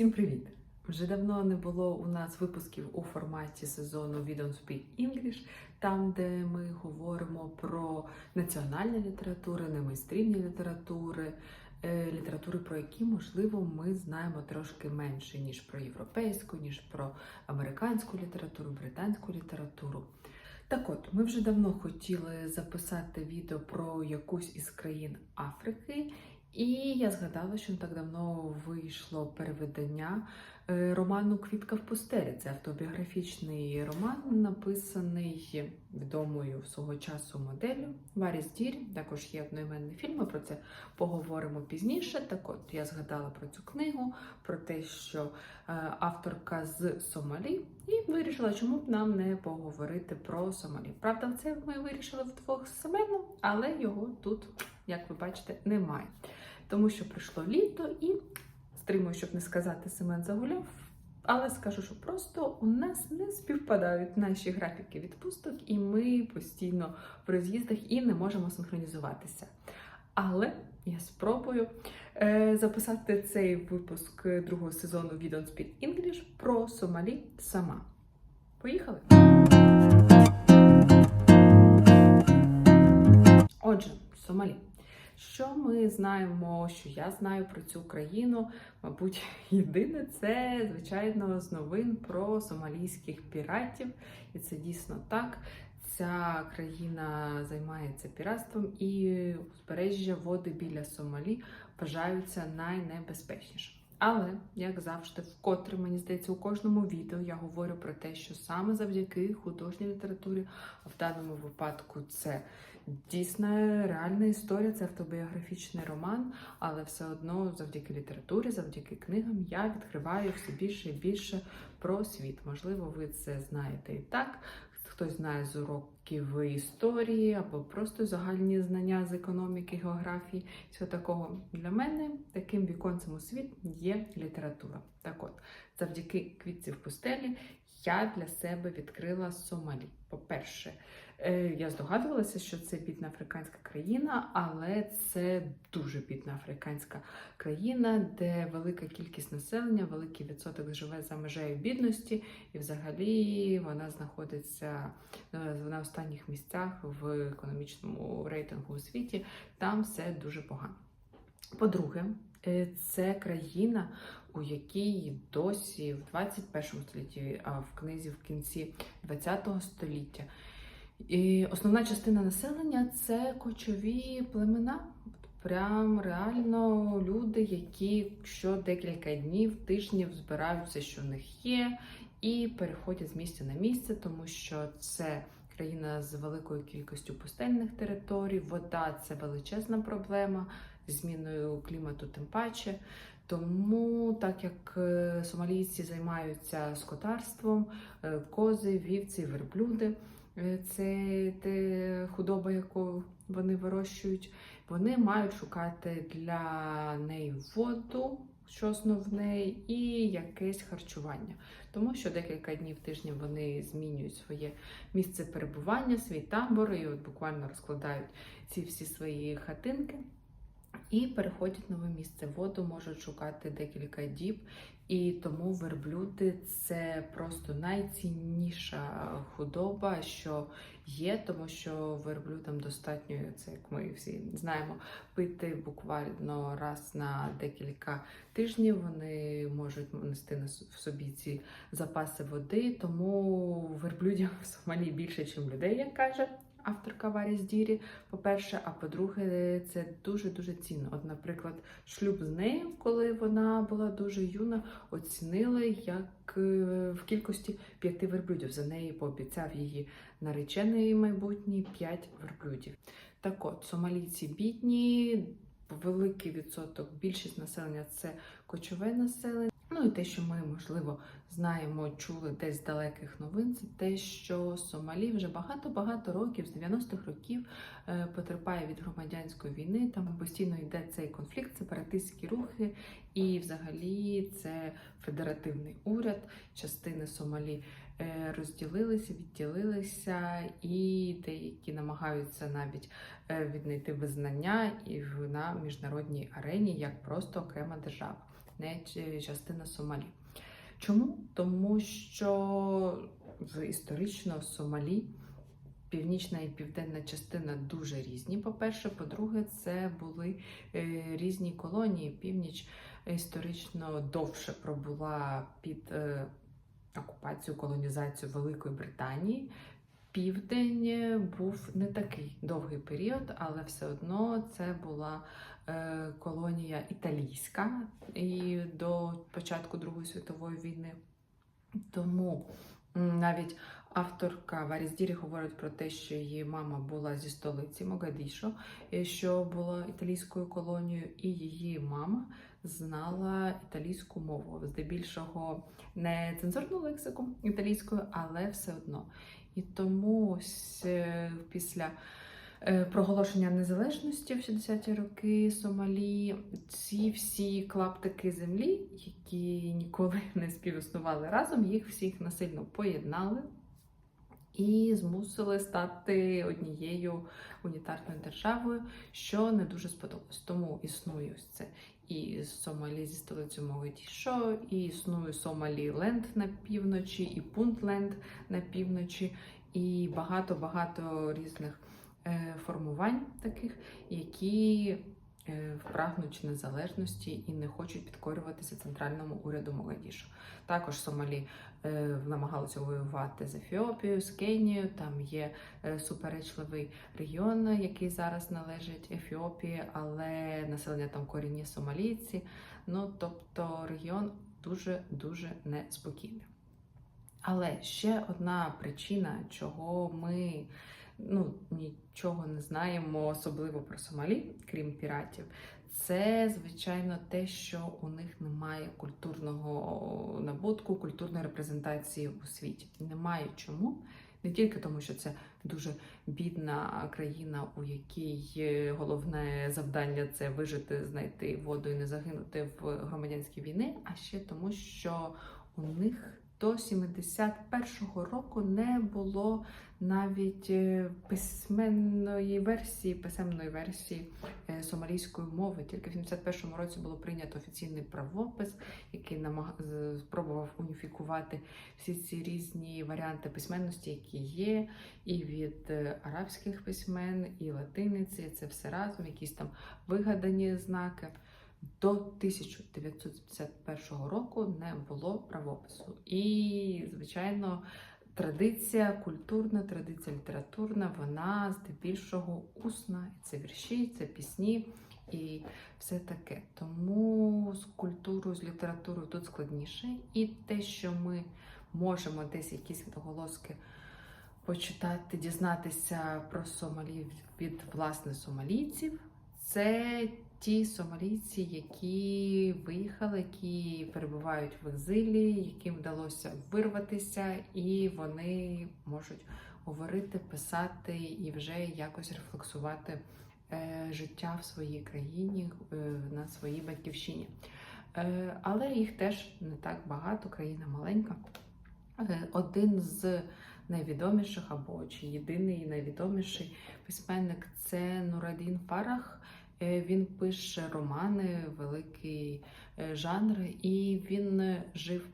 Всім привіт! Вже давно не було у нас випусків у форматі сезону We Don't Speak English, там, де ми говоримо про національні літератури, не майстрівні літератури, е, літератури, про які, можливо, ми знаємо трошки менше, ніж про європейську, ніж про американську літературу, британську літературу. Так от, ми вже давно хотіли записати відео про якусь із країн Африки, і я згадала, що не так давно вийшло перевидання е, роману Квітка в пустелі. Це автобіографічний роман, написаний відомою свого часу моделлю Варіс Дір. Також є одноіменний фільм. Ми про це поговоримо пізніше. Так от я згадала про цю книгу, про те, що е, авторка з Сомалі, і вирішила, чому б нам не поговорити про Сомалі. Правда, це ми вирішили вдвох з Семеном, але його тут, як ви бачите, немає. Тому що прийшло літо і стримую, щоб не сказати, Семен загуляв. Але скажу, що просто у нас не співпадають наші графіки відпусток, і ми постійно в роз'їздах і не можемо синхронізуватися. Але я спробую е, записати цей випуск другого сезону We Don't Speak English про Сомалі сама. Поїхали! Отже, Сомалі. Що ми знаємо, що я знаю про цю країну? Мабуть, єдине це, звичайно, з новин про сомалійських піратів. І це дійсно так. Ця країна займається піратством, і узбережжя води біля Сомалі вважаються найнебезпечнішим. Але, як завжди, вкотре мені здається, у кожному відео я говорю про те, що саме завдяки художній літературі, а в даному випадку це дійсна реальна історія, це автобіографічний роман, але все одно завдяки літературі, завдяки книгам я відкриваю все більше і більше про світ. Можливо, ви це знаєте і так. Хтось знає з уроків історії або просто загальні знання з економіки, географії, всього такого. Для мене таким віконцем у світ є література. Так от, завдяки квітці в пустелі я для себе відкрила Сомалі. По-перше, е, я здогадувалася, що це бідна африканська країна, але це дуже бідна африканська країна, де велика кількість населення, великий відсоток живе за межею бідності, і взагалі вона знаходиться е, на останніх місцях в економічному рейтингу у світі. Там все дуже погано. По-друге, е, це країна, у якій досі в 21 столітті, а в книзі в кінці 20 століття. І основна частина населення це кочові племена. Прям реально люди, які що декілька днів, тижнів збирають все, що в них є, і переходять з місця на місце, тому що це країна з великою кількістю пустельних територій, вода це величезна проблема, зміною клімату тим паче. Тому, так як е, сомалійці займаються скотарством, е, кози, вівці, верблюди, е, це те худоба, яку вони вирощують, вони мають шукати для неї воду, що основне, і якесь харчування. Тому що декілька днів тижня вони змінюють своє місце перебування, свій табор, і от буквально розкладають ці всі свої хатинки. І переходять в нове місце. Воду можуть шукати декілька діб, і тому верблюди це просто найцінніша худоба, що є, тому що верблюдам достатньо це, як ми всі знаємо, пити буквально раз на декілька тижнів. Вони можуть нести в собі ці запаси води, тому верблюдів в Сомалі більше, ніж людей, як каже авторка Варіс Дірі, по-перше, а по-друге, це дуже-дуже цінно. От, наприклад, шлюб з нею, коли вона була дуже юна, оцінили як е, в кількості п'яти верблюдів. За неї пообіцяв її наречений майбутній п'ять верблюдів. Так от, сомалійці бідні, великий відсоток, більшість населення це кочове населення. Ну і те, що ми, можливо, знаємо, чули десь з далеких новин, це те, що Сомалі вже багато-багато років, з 90-х років, е, потерпає від громадянської війни. Там постійно йде цей конфлікт, сепаратистські рухи, і взагалі це федеративний уряд, частини Сомалі е, розділилися, відділилися, і деякі намагаються навіть е, віднайти визнання і на міжнародній арені як просто окрема держава. Не частина Сомалі. Чому? Тому що в історично Сомалі північна і південна частина дуже різні. По-перше, по-друге, це були е, різні колонії. Північ історично довше пробула під е, окупацію, колонізацію Великої Британії. Південь е, був не такий довгий період, але все одно це була е, колонія італійська і до початку Другої світової війни. Тому навіть авторка Варіс Дірі говорить про те, що її мама була зі столиці Могадішо, е, що була італійською колонією, і її мама знала італійську мову, здебільшого не цензурну лексику італійською, але все одно. І тому ось, е, після е, проголошення незалежності в 60-ті роки Сомалі, ці всі клаптики землі, які ніколи не співіснували разом, їх всіх насильно поєднали і змусили стати однією унітарною державою, що не дуже сподобалось. Тому існує ось це і Сомалі зі столицею Могадішо, і існує Сомаліленд на півночі, і Пунтленд на півночі, і багато-багато різних е, формувань таких, які е, прагнуть незалежності і не хочуть підкорюватися центральному уряду Могадішо. Також Сомалі намагалися воювати з Ефіопією, з Кенією. Там є е, суперечливий регіон, який зараз належить Ефіопії, але населення там корінні сомалійці. Ну тобто регіон дуже дуже неспокійний. Але ще одна причина, чого ми ну, нічого не знаємо, особливо про Сомалі, крім піратів, це звичайно те, що у них немає культурного набутку, культурної репрезентації у світі. Немає чому. Не тільки тому, що це дуже бідна країна, у якій е, головне завдання це вижити, знайти воду і не загинути в громадянській війні, а ще тому, що у них до 71-го року не було навіть е, письменної версії, писемної версії е, сомалійської мови. Тільки в 71-му році було прийнято офіційний правопис, який намаг... спробував уніфікувати всі ці різні варіанти письменності, які є, і від е, арабських письмен, і латиниці. Це все разом, якісь там вигадані знаки. До 1951 року не було правопису. І, звичайно, традиція культурна, традиція літературна, вона здебільшого усна. Це вірші, це пісні і все таке. Тому з культурою, з літературою тут складніше. І те, що ми можемо десь якісь відголоски почитати, дізнатися про сомалів від власне сомалійців, це ті сомалійці, які виїхали, які перебувають в екзилі, яким вдалося вирватися, і вони можуть говорити, писати і вже якось рефлексувати е, життя в своїй країні, е, на своїй батьківщині. Е, але їх теж не так багато, країна маленька. Один з найвідоміших або чи єдиний найвідоміший письменник це Нурадін Фарах. Е, Він пише романи, великий е, жанр, і він е, жив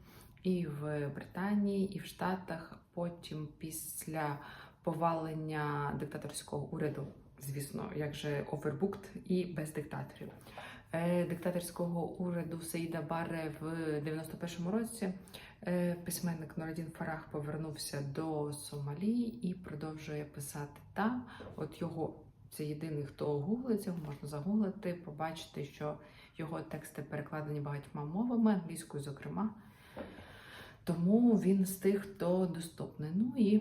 і в Британії, і в Штатах. Потім, після повалення диктаторського уряду, звісно, як же овербукт і без диктаторів. Диктаторського уряду Саїда Баре в 91-му році письменник Нурадін Фарах повернувся до Сомалі і продовжує писати там. От його це єдиний, хто гуглить, його можна загуглити, побачити, що його тексти перекладені багатьма мовами, англійською, зокрема. Тому він з тих, хто доступний. Ну і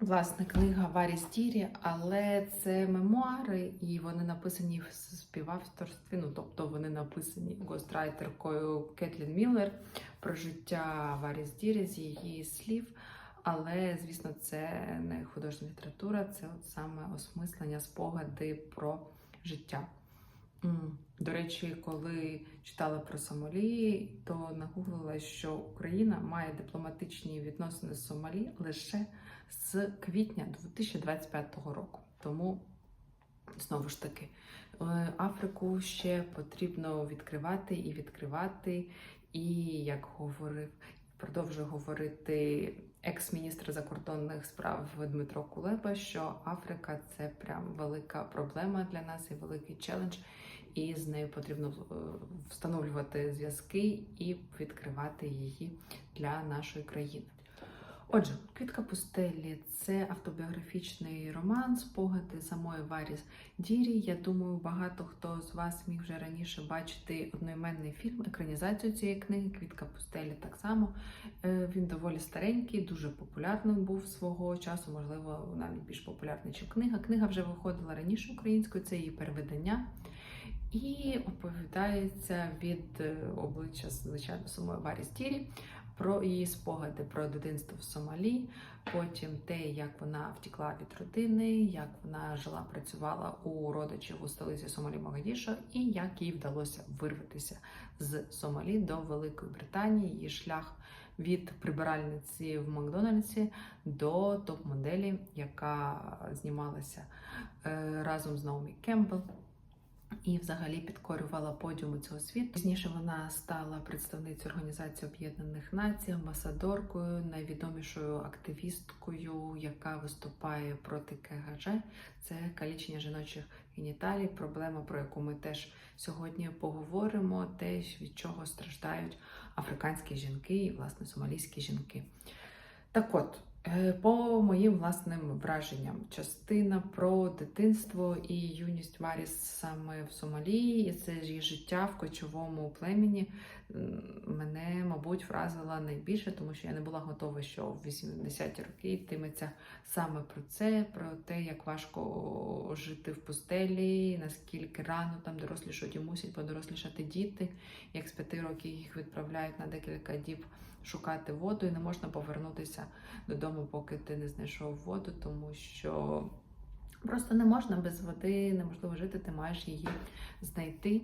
власне книга Варі Стірі, але це мемуари, і вони написані в співавторстві. Ну тобто вони написані гострайтеркою Кетлін Міллер про життя Варі Стірі з її слів. Але, звісно, це не художня література, це от саме осмислення, спогади про життя. До речі, коли читала про Сомалі, то нагуглила, що Україна має дипломатичні відносини з Сомалі лише з квітня 2025 року. Тому, знову ж таки, Е, Африку ще потрібно відкривати і відкривати. І як говорив, продовжує говорити екс-міністр закордонних справ Дмитро Кулеба, що Африка це прям велика проблема для нас і великий челендж, і з нею потрібно е, встановлювати зв'язки і відкривати її для нашої країни. Отже, Квітка пустелі це автобіографічний роман, спогади самої Варіс Дірі. Я думаю, багато хто з вас міг вже раніше бачити одноіменний фільм, екранізацію цієї книги. Квітка пустелі так само. Е, Він доволі старенький, дуже популярний був свого часу, можливо, навіть більш популярний, ніж книга. Книга вже виходила раніше українською, це її переведення. І оповідається від е, обличчя, звичайно, самої Варі Стірі про її спогади про дитинство в Сомалі, потім те, як вона втекла від родини, як вона жила, працювала у родичів у столиці Сомалі Могадішо, і як їй вдалося вирватися з Сомалі до Великої Британії. Її шлях від прибиральниці в Макдональдсі до топ-моделі, яка знімалася е, разом з Наомі Кембл і взагалі підкорювала подіуми цього світу. Пізніше вона стала представницею Організації Об'єднаних Націй, амбасадоркою, найвідомішою активісткою, яка виступає проти КГЖ. Це калічення жіночих геніталій, проблема, про яку ми теж сьогодні поговоримо, те, від чого страждають африканські жінки і власне сомалійські жінки. Так от. Е, По моїм власним враженням, частина про дитинство і юність Маріс саме в Сомалії, і це її життя в кочовому племені мене, мабуть, вразила найбільше, тому що я не була готова, що в 80-ті роки йтиметься саме про це, про те, як важко жити в пустелі, наскільки рано там дорослішають і мусять подорослішати діти, як з п'яти років їх відправляють на декілька діб шукати воду, і не можна повернутися додому, поки ти не знайшов воду, тому що просто не можна без води, неможливо жити, ти маєш її знайти.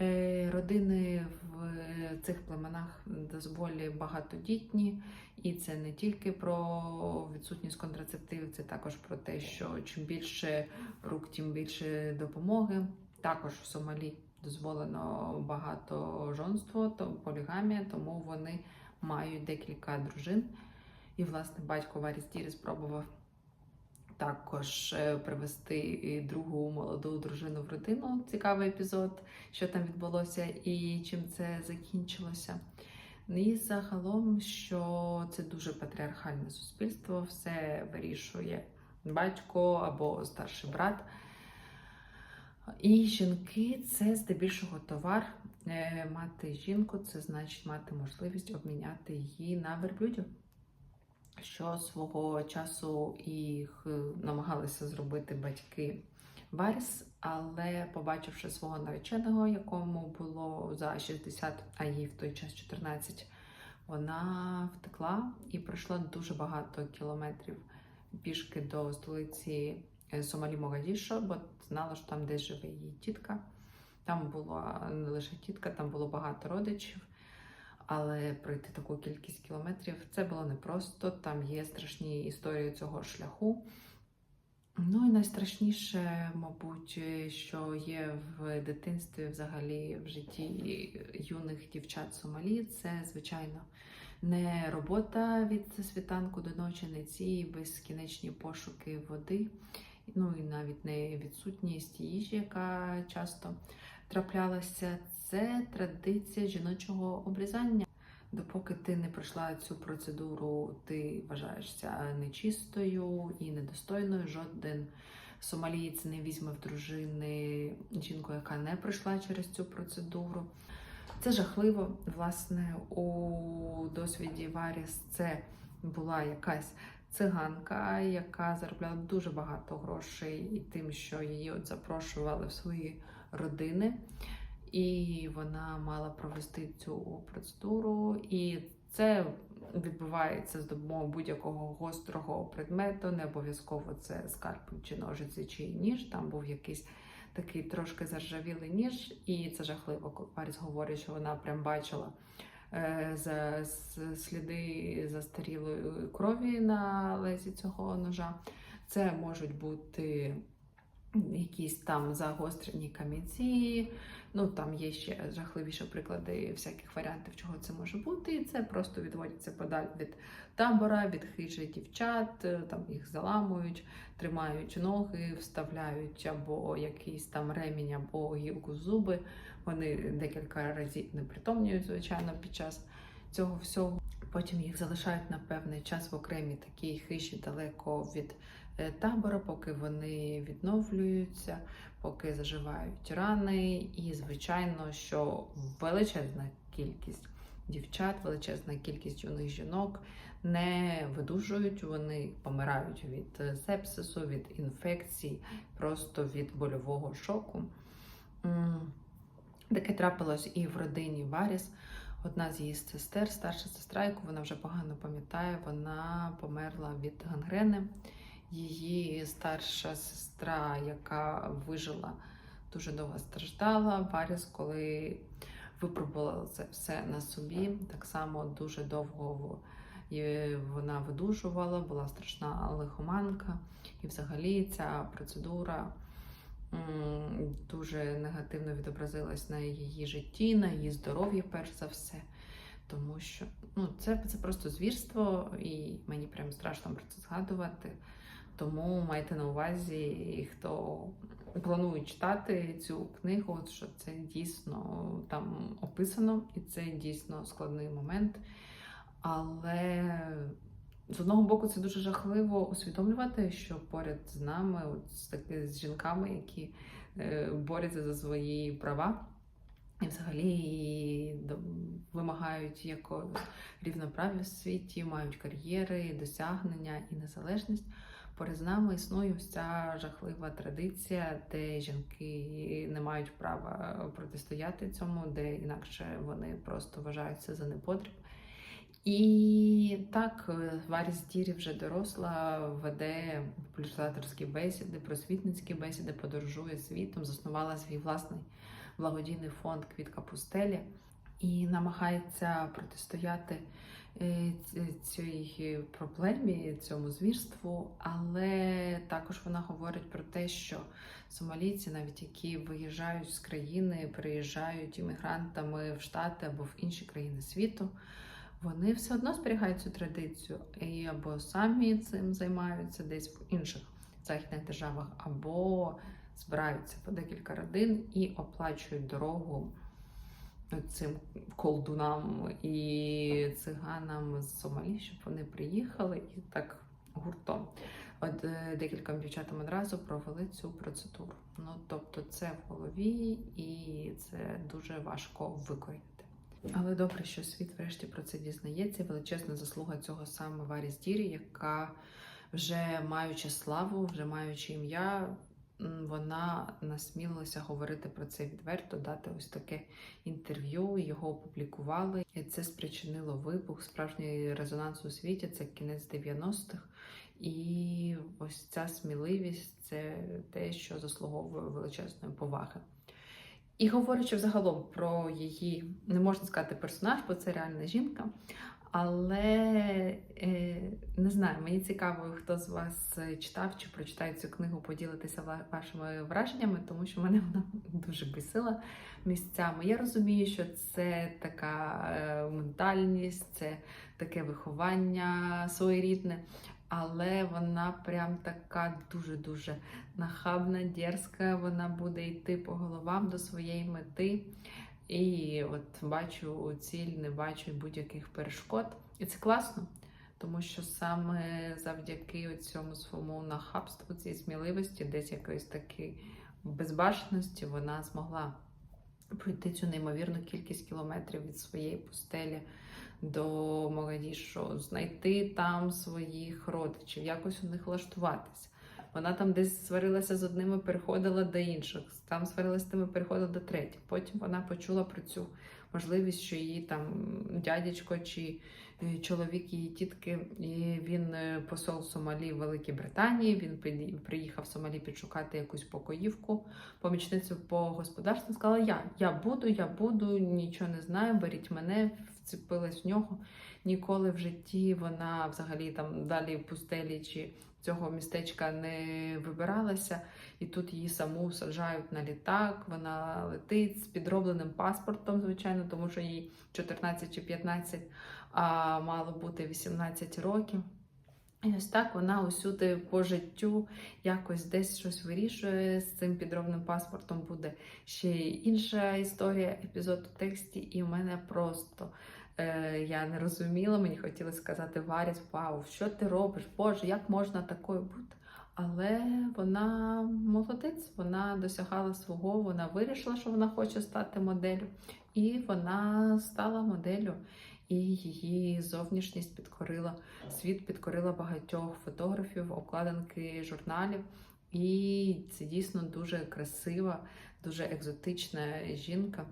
Е, Родини в цих племенах дозволі багатодітні, і це не тільки про відсутність контрацептивів, це також про те, що чим більше рук, тим більше допомоги. Також в Сомалі дозволено багато жонство, то полігамія, тому вони мають декілька дружин. І, власне, батько Варістірі спробував також е, привести другу молоду дружину в родину. Цікавий епізод, що там відбулося і чим це закінчилося. І загалом, що це дуже патріархальне суспільство, все вирішує батько або старший брат. І жінки це здебільшого товар. Е, Мати жінку це значить мати можливість обміняти її на верблюдів що свого часу їх е, намагалися зробити батьки Варіс, але побачивши свого нареченого, якому було за 60, а їй в той час 14, вона втекла і пройшла дуже багато кілометрів пішки до столиці е, Сомалі Могадішо, бо знала, що там десь живе її тітка. Там була не лише тітка, там було багато родичів але пройти таку кількість кілометрів це було непросто. Там є страшні історії цього шляху. Ну і найстрашніше, мабуть, що є в дитинстві, взагалі в житті юних дівчат Сомалі, це, звичайно, не робота від світанку до ночі, не ці безкінечні пошуки води, ну і навіть не відсутність їжі, яка часто траплялася. Це традиція жіночого обрізання. Допоки ти не пройшла цю процедуру, ти вважаєшся нечистою і недостойною. Жоден сомалієць не візьме в дружини жінку, яка не пройшла через цю процедуру. Це жахливо. Власне, у досвіді Варіс це була якась циганка, яка заробляла дуже багато грошей і тим, що її от запрошували в свої родини. І вона мала провести цю процедуру, і це відбувається з допомогою будь-якого гострого предмету. Не обов'язково це скальпель чи ножиці, чи ніж. Там був якийсь такий трошки заржавілий ніж, і це жахливо. Паріс говорить, що вона прям бачила е, за сліди застарілої крові на лезі цього ножа. Це можуть бути якісь там загострені камінці. Ну там є ще жахливіші приклади всяких варіантів, чого це може бути. І це просто відводяться подаль від табора, від хижі дівчат, е, там їх заламують, тримають ноги, вставляють або якийсь там ремінь, або гілку зуби. Вони декілька разів не притомнюють, звичайно, під час цього всього. Потім їх залишають на певний час в окремій такій хижі далеко від е, табора, поки вони відновлюються, поки заживають рани. І, звичайно, що величезна кількість дівчат, величезна кількість юних жінок не видужують, вони помирають від е, сепсису, від інфекцій, просто від больового шоку. Таке трапилось і в родині Варіс. Одна з її сестер, старша сестра, яку вона вже погано пам'ятає, вона померла від гангрени. Її старша сестра, яка вижила, дуже довго страждала. Варіс, коли випробувала це все на собі, так само дуже довго вона видужувала, була страшна лихоманка. І взагалі ця процедура дуже негативно відобразилась на її житті, на її здоров'ї, перш за все. Тому що ну, це, це просто звірство, і мені прям страшно про це згадувати. Тому майте на увазі, хто планує читати цю книгу, що це дійсно там описано, і це дійсно складний момент. Але з одного боку, це дуже жахливо усвідомлювати, що поряд з нами, от таки з жінками, які е, борються за свої права. І взагалі вимагають якогось рівноправ'я в світі, мають кар'єри, досягнення і незалежність. Поряд з нами існує ось ця жахлива традиція, де жінки не мають права протистояти цьому, де інакше вони просто вважаються за непотріб. І так, е, Варіс Дірі вже доросла, веде популяризаторські бесіди, просвітницькі бесіди, подорожує світом, заснувала свій власний благодійний фонд Квітка Пустелі і намагається протистояти цій проблемі, цьому звірству. Але також вона говорить про те, що сомалійці, навіть які виїжджають з країни, приїжджають іммігрантами в Штати або в інші країни світу. Вони все одно зберігають цю традицію і або самі цим займаються десь в інших західних державах, або збираються по декілька родин і оплачують дорогу цим колдунам і циганам з Сомалі, щоб вони приїхали і так гуртом. От е, декільком дівчатам одразу провели цю процедуру. Ну тобто, це в голові, і це дуже важко викорінити. Але добре, що світ врешті про це дізнається. Величезна заслуга цього саме Варіс Дірі, яка вже маючи славу, вже маючи ім'я, вона насмілилася говорити про це відверто, дати ось таке інтерв'ю. Його опублікували. І це спричинило вибух, справжній резонанс у світі. Це кінець 90-х. І ось ця сміливість це те, що заслуговує величезної поваги. І говорячи взагалом про її, не можна сказати персонаж, бо це реальна жінка. Але е, не знаю, мені цікаво, хто з вас е, читав чи прочитає цю книгу, поділитися вашими враженнями, тому що мене вона дуже бісила місцями. Я розумію, що це така е, ментальність, це таке виховання своєрідне, але вона прям така дуже-дуже нахабна, дерзка. Вона буде йти по головам до своєї мети. І от бачу ціль, не бачу будь-яких перешкод. І це класно, тому що саме завдяки цьому своєму нахабству, цій сміливості, десь якоїсь такої безбашеності, вона змогла пройти цю неймовірну кількість кілометрів від своєї пустелі до Могадішу, знайти там своїх родичів, якось у них влаштуватися. Вона там десь сварилася з одними, переходила до інших, там сварилася з тими, переходила до третіх. Потім вона почула про цю можливість, що її там дядечко чи чоловік її тітки, і він е, посол Сомалі в Великій Британії. Він приїхав в Сомалі підшукати якусь покоївку, помічницю по господарству. Сказала: Я, я буду, я буду, нічого не знаю, беріть мене вцепилась в нього. Ніколи в житті вона взагалі там далі в пустелі чи цього містечка не вибиралася. І тут її саму саджають на літак. Вона летить з підробленим паспортом, звичайно, тому що їй 14 чи 15, а мало бути 18 років. І ось так вона усюди по життю якось десь щось вирішує. З цим підробним паспортом буде ще інша історія, епізод у тексті, і в мене просто е, я не розуміла, мені хотілося сказати Варіс, вау, що ти робиш? Боже, як можна такою бути? Але вона молодець, вона досягала свого, вона вирішила, що вона хоче стати моделлю, і вона стала моделлю. І її зовнішність підкорила світ, підкорила багатьох фотографів, обкладинки журналів. І це дійсно дуже красива, дуже екзотична жінка,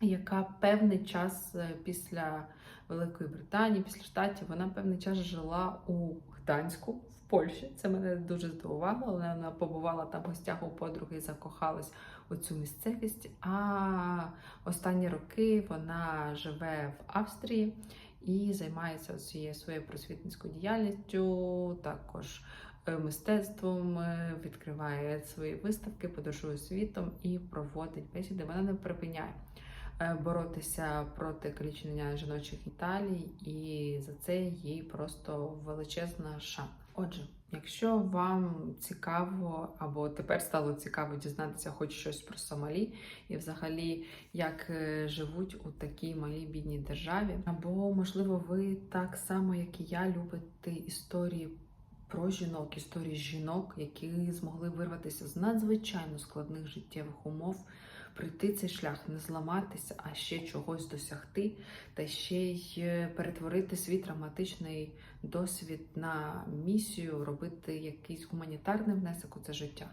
яка певний час е, після Великої Британії, після штатів, вона певний час жила у Гданську в Польщі. Це мене дуже здивувало, вона побувала там в гостях у подруги і закохалась у цю місцевість. А останні роки вона живе в Австрії і займається цією своєю просвітницькою діяльністю, також е, мистецтвом, е, відкриває свої виставки, подорожує світом і проводить бесіди. Вона не припиняє е, боротися проти калічення жіночих Італій, і за це їй просто величезна шана. Отже, якщо вам цікаво або тепер стало цікаво дізнатися хоч щось про Сомалі і взагалі як е, живуть у такій малій бідній державі, або можливо ви так само, як і я, любите історії. Про жінок, історії жінок, які змогли вирватися з надзвичайно складних життєвих умов, пройти цей шлях, не зламатися, а ще чогось досягти, та ще й е, перетворити свій травматичний досвід на місію, робити якийсь гуманітарний внесок у це життя.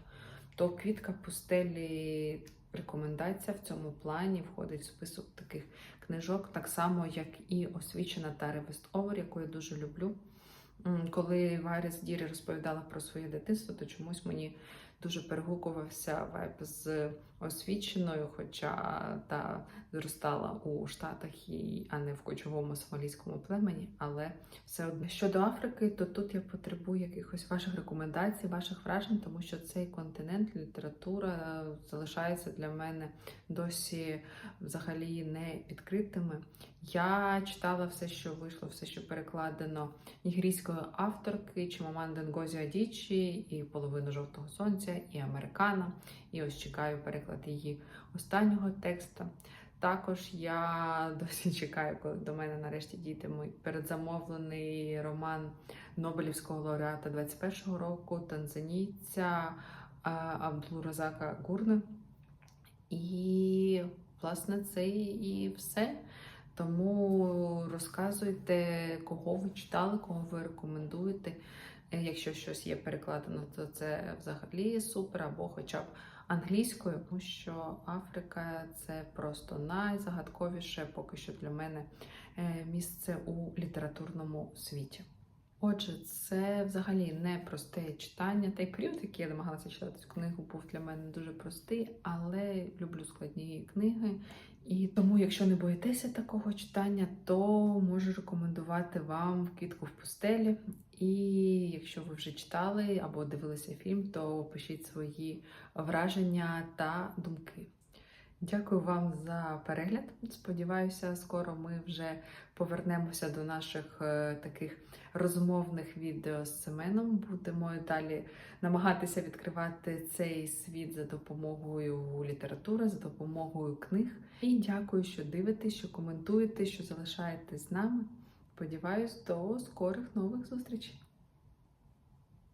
То квітка пустелі рекомендація в цьому плані входить в список таких книжок, так само як і освічена Тари Вестовер, яку я дуже люблю. Коли Варіс Дірі розповідала про своє дитинство, то чомусь мені дуже перегукувався вайб з освіченою, хоча та зростала у Штатах, і, а не в кочовому сомалійському племені. Але все одно щодо Африки, то тут я потребую якихось ваших рекомендацій, ваших вражень, тому що цей континент, література залишається для мене досі взагалі не відкритими. Я читала все, що вийшло, все, що перекладено нігерійської авторки Чимаманди Ngozi Адічі, і половину жовтого сонця, і американа. І ось чекаю переклад її останнього текста. Також я досі чекаю, коли до мене нарешті дійтимуть передзамовлений роман Нобелівського лауреата 21-го року, танзанійця Абдулразака Гурни. І, власне, це і все. Тому розказуйте, кого ви читали, кого ви рекомендуєте. Е, Якщо щось є перекладено, то це взагалі супер, або хоча б англійською, тому що Африка це просто найзагадковіше поки що для мене е, місце у літературному світі. Отже, це взагалі не просте читання. Та й період, який я намагалася читати цю книгу, був для мене дуже простий, але люблю складні книги. І тому, якщо не боїтеся такого читання, то можу рекомендувати вам квітку в пустелі. І якщо ви вже читали або дивилися фільм, то пишіть свої враження та думки. Дякую вам за перегляд. Сподіваюся, скоро ми вже повернемося до наших е, таких розмовних відео з Семеном. Будемо далі намагатися відкривати цей світ за допомогою літератури, за допомогою книг. І дякую, що дивитесь, що коментуєте, що залишаєтесь з нами. Сподіваюсь, до скорих нових зустрічей!